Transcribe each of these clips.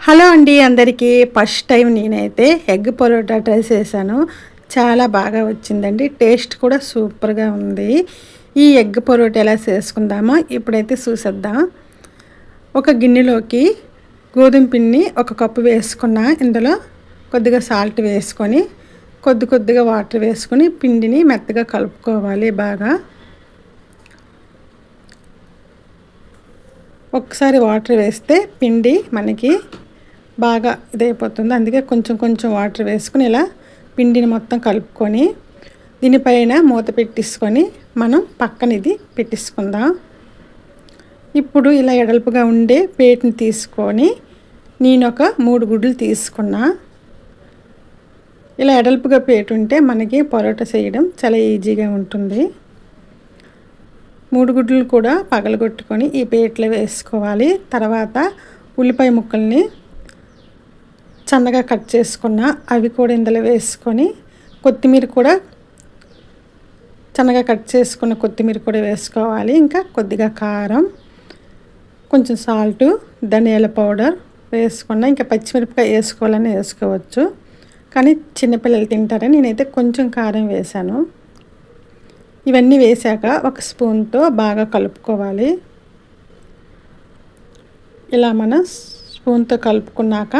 Hello అండి అందరికీ. First time నేనైతే ఎగ్ పరోటా ట్రై చేశాను. చాలా బాగా వచ్చిందండి. టేస్ట్ కూడా సూపర్గా ఉంది. ఈ ఎగ్ పరోటా ఎలా చేసుకుందామో ఇప్పుడైతే చూసేద్దాం. ఒక గిన్నెలోకి గోధుమ పిండిని ఒక కప్పు వేసుకున్న ఇందులో కొద్దిగా సాల్ట్ వేసుకొని కొద్ది కొద్దిగా వాటర్ వేసుకొని పిండిని మెత్తగా కలుపుకోవాలి బాగా. ఒకసారి వాటర్ వేస్తే పిండి మనకి బాగా ఇదైపోతుంది. అందుకే కొంచెం కొంచెం వాటర్ వేసుకుని ఇలా పిండిని మొత్తం కలుపుకొని దీనిపైన మూత పెట్టించుకొని మనం పక్కన ఇది పెట్టించుకుందాం ఇప్పుడు ఇలా ఎడల్పుగా ఉండే పేటిని తీసుకొని నేను ఒక మూడు గుడ్లు తీసుకున్నా. ఇలా ఎడల్పుగా పేటు ఉంటే మనకి పొరోటా చేయడం చాలా ఈజీగా ఉంటుంది. మూడు గుడ్లు కూడా పగలగొట్టుకొని ఈ పేట్లో వేసుకోవాలి. తర్వాత ఉల్లిపాయ ముక్కల్ని సన్నగా కట్ చేసుకున్న అవి కూడా ఇందులో వేసుకొని కొత్తిమీర కూడా సన్నగా కట్ చేసుకున్న కొత్తిమీర కూడా వేసుకోవాలి. ఇంకా కొద్దిగా కారం కొంచెం సాల్ట్ ధనియాల పౌడర్ వేసుకున్న ఇంకా పచ్చిమిరపకాయ వేసుకోవాలని వేసుకోవచ్చు. కానీ చిన్నపిల్లలు తింటారని నేనైతే కొంచెం కారం వేశాను. ఇవన్నీ వేశాక ఒక స్పూన్తో బాగా కలుపుకోవాలి. ఇలా మన స్పూన్తో కలుపుకున్నాక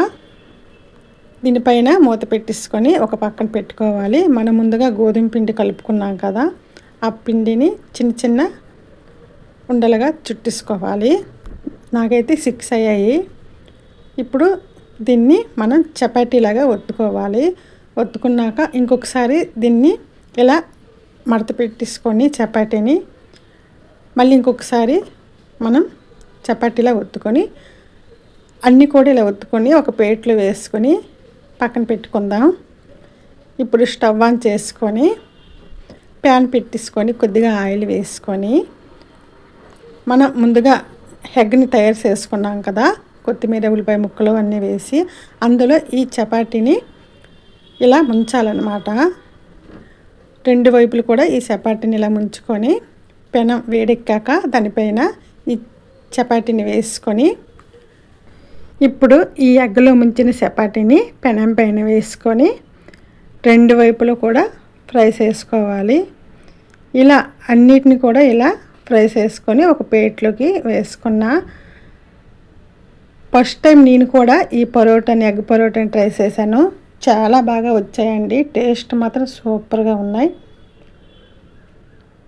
దీనిపైన మూత పెట్టేసుకొని ఒక పక్కన పెట్టుకోవాలి. మనం ముందుగా గోధుమ పిండి కలుపుకున్నాం కదా ఆ పిండిని చిన్న చిన్న ఉండలుగా చుట్టేసుకోవాలి. నాకైతే సిక్స్ అయ్యాయి. ఇప్పుడు దీన్ని మనం చపాతీలాగా ఒత్తుకోవాలి. ఒత్తుకున్నాక ఇంకొకసారి దీన్ని ఇలా మడత పెట్టేసుకొని చపాతీని మళ్ళీ ఇంకొకసారి మనం చపాతీలా ఒత్తుకొని అన్నీ కూడా ఇలా ఒత్తుకొని ఒక ప్లేట్లో వేసుకొని పక్కన పెట్టుకుందాం. ఇప్పుడు స్టవ్ ఆన్ చేసుకొని ప్యాన్ పెట్టేసుకొని కొద్దిగా ఆయిల్ వేసుకొని మనం ముందుగా హెగ్ని తయారు చేసుకున్నాం కదా కొత్తిమీర ఉల్లిపాయ ముక్కలు అన్నీ వేసి అందులో ఈ చపాతీని ఇలా ముంచాలన్నమాట. రెండు వైపులు కూడా ఈ చపాతీని ఇలా ముంచుకొని పెనం వేడెక్కాక దానిపైన ఈ చపాతీని వేసుకొని ఇప్పుడు ఈ ఎగ్గలో ముంచిన చపాతీని పెనం పైన వేసుకొని రెండు వైపులు కూడా ఫ్రై చేసుకోవాలి. ఇలా అన్నిటిని కూడా ఇలా ఫ్రై చేసుకొని ఒక ప్లేట్లోకి వేసుకున్న ఫస్ట్ టైం నేను కూడా ఈ పరోటాని ఎగ్ పరోటాని ట్రై చేశాను. చాలా బాగా వచ్చాయండి. టేస్ట్ మాత్రం సూపర్గా ఉన్నాయి.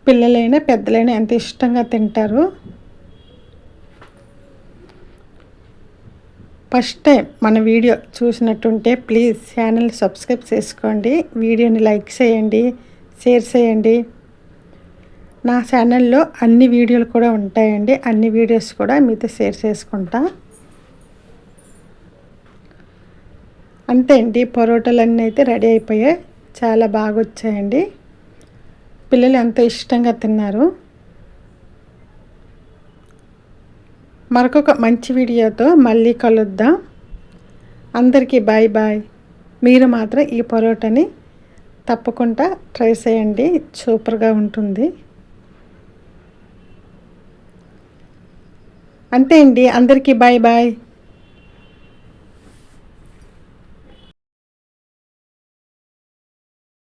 పిల్లలైనా పెద్దలైనా ఎంత ఇష్టంగా తింటారు. ఫస్ట్ టైం మన వీడియో చూసినట్టుంటే ప్లీజ్ ఛానల్ సబ్స్క్రైబ్ చేసుకోండి వీడియోని లైక్ చేయండి షేర్ చేయండి. నా ఛానల్లో అన్ని వీడియోలు కూడా ఉంటాయండి అన్ని వీడియోస్ కూడా మీతో షేర్ చేసుకుంటా. అంతే అండి పరోటాలన్నీ అయితే రెడీ అయిపోయాయి చాలా బాగా వచ్చాయండి పిల్లలు ఎంతో ఇష్టంగా తిన్నారు. మరొక మంచి వీడియోతో మళ్ళీ కలుద్దాం. అందరికీ బాయ్ బాయ్. మీరు మాత్రం ఈ పరోటాని తప్పకుండా ట్రై చేయండి. సూపర్గా ఉంటుంది. అంతే అండి. అందరికీ బాయ్ బాయ్.